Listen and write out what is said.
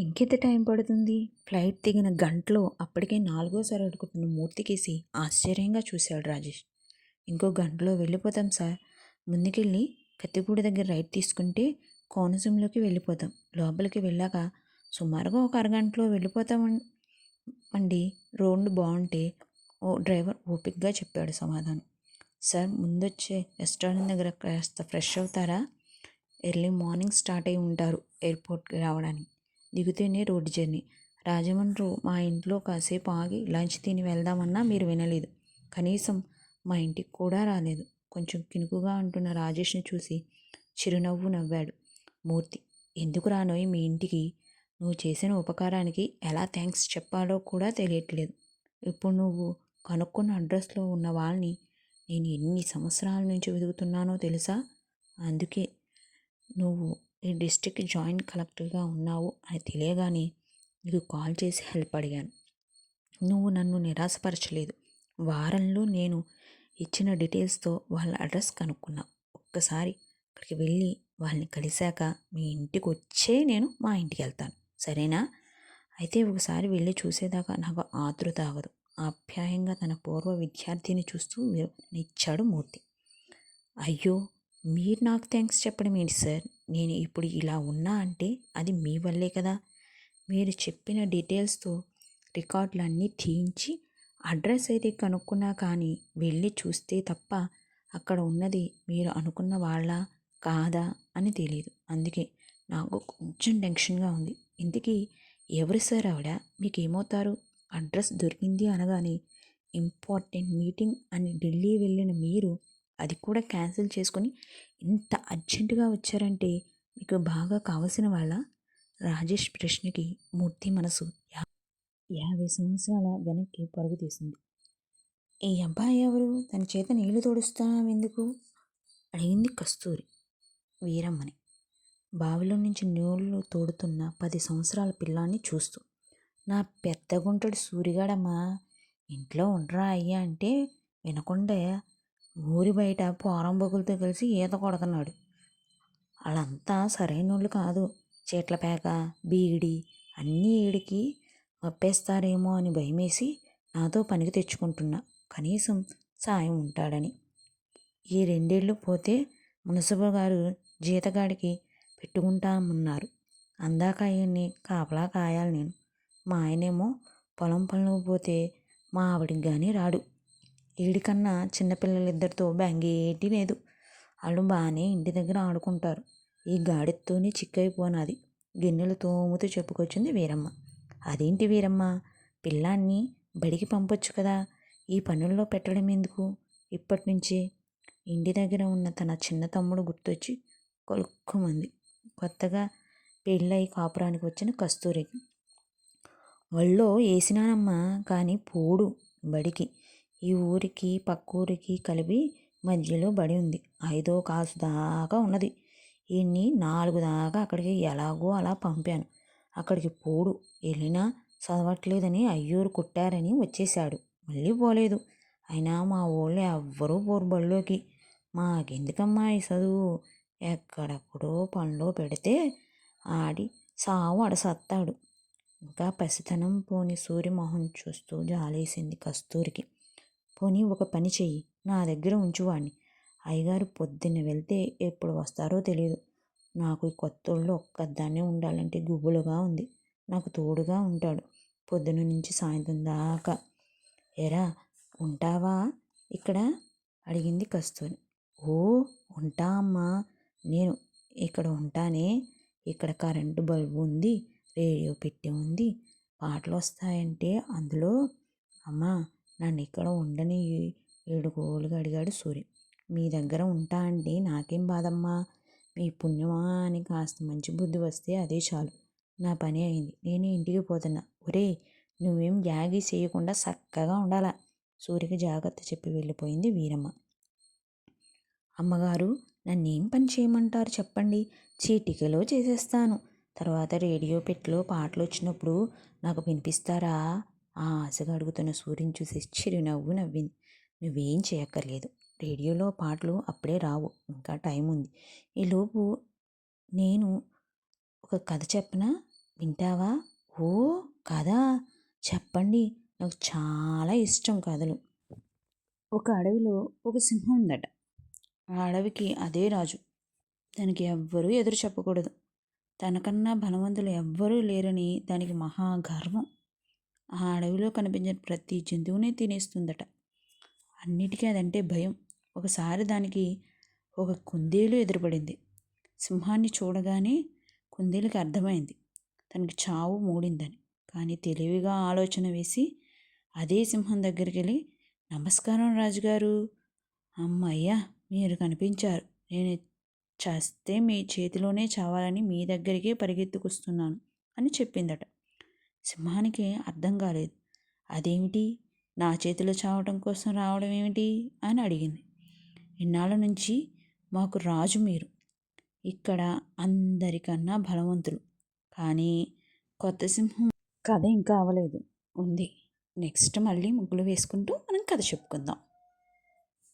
ఇంకెంత టైం పడుతుంది? ఫ్లైట్ దిగిన గంటలో అప్పటికే నాలుగోసారి అడుగుతున్న మూర్తికేసి ఆశ్చర్యంగా చూశాడు రాజేష్. ఇంకో గంటలో వెళ్ళిపోతాం సార్. ముందుకెళ్ళి కత్తిపూడి దగ్గర రైట్ తీసుకుంటే కోనసీమలోకి వెళ్ళిపోతాం. లోపలికి వెళ్ళాక సుమారుగా ఒక అరగంటలో వెళ్ళిపోతాం అండి. రోడ్డు బాగుంటే ఓ డ్రైవర్ ఓపిక్గా చెప్పాడు సమాధానం. సార్ ముందొచ్చే రెస్టారెంట్ దగ్గర కాస్త ఫ్రెష్ అవుతారా? ఎర్లీ మార్నింగ్ స్టార్ట్ అయి ఉంటారు ఎయిర్పోర్ట్కి రావడానికి. దిగుతేనే రోడ్డు జర్నీ. రాజమండ్రి మా ఇంట్లో కాసేపు ఆగి లంచ్ తిని వెళ్దామన్నా మీరు వినలేదు. కనీసం మా ఇంటికి కూడా రాలేదు. కొంచెం కినుకుగా అంటున్న రాజేష్ని చూసి చిరునవ్వు నవ్వాడు. మూర్తి ఎందుకు రానోయి మీ ఇంటికి? నువ్వు చేసిన ఉపకారానికి ఎలా థ్యాంక్స్ చెప్పాలో కూడా తెలియట్లేదు. ఇప్పుడు నువ్వు కనుక్కున్న అడ్రస్లో ఉన్న వాళ్ళని నేను ఎన్ని సంవత్సరాల నుంచి వెతుకుతున్నానో తెలుసా? అందుకే నువ్వు ఈ డిస్టిక్ జాయింట్ కలెక్టర్గా ఉన్నావు అని తెలియగానే నీకు కాల్ చేసి హెల్ప్ అడిగాను. నువ్వు నన్ను నిరాశపరచలేదు. వారంలో నేను ఇచ్చిన డీటెయిల్స్తో వాళ్ళ అడ్రస్ కనుక్కున్నా. ఒక్కసారి అక్కడికి వెళ్ళి వాళ్ళని కలిశాక మీ ఇంటికి వచ్చే నేను మా ఇంటికి వెళ్తాను. సరేనా? అయితే ఒకసారి వెళ్ళి చూసేదాకా నాకు ఆతృత ఆగదు ఆప్యాయంగా తన పూర్వ విద్యార్థిని చూస్తూ ఇచ్చాడు మూర్తి. అయ్యో! మీరు నాకు థ్యాంక్స్ చెప్పడం ఏంటి సార్? నేను ఇప్పుడు ఇలా ఉన్నా అంటే అది మీ వల్లే కదా. మీరు చెప్పిన డీటెయిల్స్తో రికార్డులు అన్నీ తీయించి అడ్రస్ అయితే కనుక్కున్నా కానీ వెళ్ళి చూస్తే తప్ప అక్కడ ఉన్నది మీరు అనుకున్న వాళ్ళ? కాదా? అని తెలియదు అందుకే నాకు కొంచెం టెన్షన్గా ఉంది. ఇంతకీ ఎవరు సార్ ఆవిడ? మీకు ఏమవుతారు అడ్రస్ దొరికింది అనగానే ఇంపార్టెంట్ మీటింగ్ అని ఢిల్లీ వెళ్ళిన మీరు అది కూడా క్యాన్సిల్ చేసుకొని ఇంత అర్జెంటుగా వచ్చారంటే మీకు బాగా కావలసిన వాళ్ళ రాజేష్ ప్రశ్నకి మూర్తి మనసు. యాభై సంవత్సరాల వెనక్కి పరుగు తీసింది. ఈ అబ్బాయి ఎవరు? తన చేత నీళ్ళు తోడుస్తావెందుకు అడిగింది కస్తూరి వీరమ్మని. బావిలో నుంచి నీళ్ళు తోడుతున్న పది సంవత్సరాల పిల్లాన్ని చూస్తూ. నా పెద్ద గుంటడు సూరిగాడమ్మా ఇంట్లో ఉండరా అయ్యా అంటే వినకుండా ఊరి బయట పోరంబొగులతో కలిసి ఈత కొడుతున్నాడు. వాళ్ళంతా సరైనోళ్ళు కాదు. చీట్లపేక బీడి అన్నీ ఈడికి మప్పేస్తారేమో అని భయమేసి నాతో పనికి తెచ్చుకుంటున్నా. కనీసం సాయం ఉంటాడని. ఈ రెండేళ్ళు పోతే మునసబు గారు జీతగాడికి పెట్టుకుంటామన్నారు అందాక ఆయన్ని కాపలా కాయాలి నేను. మా ఆయనేమో పొలం పనులు పోతే మా ఆవిడికి కానీ రాడు. వీడికన్నా చిన్నపిల్లలిద్దరితో బెంగేటి లేదు. వాళ్ళు బాగానే ఇంటి దగ్గర ఆడుకుంటారు. ఈ గాడితోనే చిక్కైపోనాది. గిన్నెలు తోముతూ చెప్పుకొచ్చింది వీరమ్మ. అదేంటి వీరమ్మ? పిల్లాన్ని బడికి పంపొచ్చు కదా. ఈ పనుల్లో పెట్టడం ఎందుకు? ఇప్పటి నుంచి ఇంటి దగ్గర ఉన్న తన చిన్న తమ్ముడు గుర్తొచ్చి కొలుక్కుమంది. కొత్తగా పెళ్ళై కాపురానికి వచ్చిన కస్తూరికి. ఒళ్ళో వేసినానమ్మా కానీ పోడు బడికి. ఈ ఊరికి పక్కూరికి కలిపి మధ్యలో బడి ఉంది. ఐదో కాసు దాకా ఉన్నది. ఈయన్ని నాలుగు దాకా అక్కడికి ఎలాగో అలా పంపాను. అక్కడికి పోడు. వెళ్ళినా చదవట్లేదని అయ్యూరు కుట్టారని వచ్చేశాడు. మళ్ళీ పోలేదు. అయినా మా ఊళ్ళో ఎవ్వరూ పోరు బడిలోకి. మాకెందుకమ్మా ఈ చదువు? ఎక్కడెక్కడో పనిలో పెడితే ఆడి సావు అడసత్తాడు. ఇంకా పసితనం పోని సూర్యమోహన్ చూస్తూ జాలేసింది కస్తూరికి. పోనీ ఒక పని చెయ్యి నా దగ్గర ఉంచువాణ్ణి. అయ్యగారు పొద్దున్న వెళ్తే ఎప్పుడు వస్తారో తెలియదు నాకు ఈ కొత్తోళ్ళు ఒక్కదాన్నే ఉండాలంటే గుబులుగా ఉంది. నాకు తోడుగా ఉంటాడు. పొద్దున నుంచి సాయంత్రం దాకా. ఎరా ఉంటావా? ఇక్కడ? అడిగింది కస్తూరి. ఓ ఉంటా అమ్మా. నేను ఇక్కడ ఉంటానే. ఇక్కడ కరెంటు బల్బు ఉంది రేడియో పెట్టి ఉంది. పాటలు వస్తాయంటే అందులో. అమ్మా నన్ను ఇక్కడ ఉండని ఏడుగోలుగా అడిగాడు సూర్య. మీ దగ్గర ఉంటా అండి నాకేం బాధమ్మా? మీ పుణ్యమా అని కాస్త మంచి బుద్ధి వస్తే అదే చాలు. నా పని అయింది. నేను ఇంటికి పోతున్నా. ఒరే నువ్వేం యాగి చేయకుండా చక్కగా ఉండాలా సూర్యకి జాగ్రత్త చెప్పి వెళ్ళిపోయింది వీరమ్మ. అమ్మగారు నన్నేం పని చేయమంటారు చెప్పండి. చీటికలో చేసేస్తాను. తర్వాత రేడియో పెట్టిలో పాటలు వచ్చినప్పుడు నాకు వినిపిస్తారా? ఆ ఆశగా అడుగుతున్న సూర్యుని చూసి చిరునవ్వు నవ్వింది. నువ్వేం చేయక్కర్లేదు. రేడియోలో పాటలు అప్పుడే రావు. ఇంకా టైం ఉంది. ఈలోపు నేను ఒక కథ చెప్పనా? వింటావా? ఓ కథ? చెప్పండి. నాకు చాలా ఇష్టం కథలు. ఒక అడవిలో ఒక సింహం ఉందట. ఆ అడవికి అదే రాజు. దానికి ఎవ్వరూ ఎదురు చెప్పకూడదు. తనకన్నా బలవంతులు ఎవ్వరూ లేరని దానికి మహా గర్వం. ఆ అడవిలో కనిపించిన ప్రతి జంతువుని తినేస్తుందట. అన్నిటికీ అదంటే భయం. ఒకసారి దానికి ఒక కుందేలు ఎదురుపడింది. సింహాన్ని చూడగానే కుందేలుకి అర్థమైంది. తనకి చావు మూడిందని. కానీ తెలివిగా ఆలోచన వేసి అదే సింహం దగ్గరికి వెళ్ళి నమస్కారం రాజుగారు. అమ్మయ్యా మీరు కనిపించారు. నేను చేస్తే మీ చేతిలోనే చావాలని మీ దగ్గరికే పరిగెత్తుకొస్తున్నాను అని చెప్పిందట. సింహానికి అర్థం కాలేదు. అదేమిటి? నా చేతిలో చావటం కోసం రావడం ఏమిటి? అని అడిగింది. ఇన్నాళ్ళ నుంచి మాకు రాజు మీరు. ఇక్కడ అందరికన్నా బలవంతులు. కానీ కొత్త సింహం కథ ఇంకా అవ్వలేదు ఉంది. నెక్స్ట్ మళ్ళీ ముగ్గులు వేసుకుంటూ మనం కథ చెప్పుకుందాం.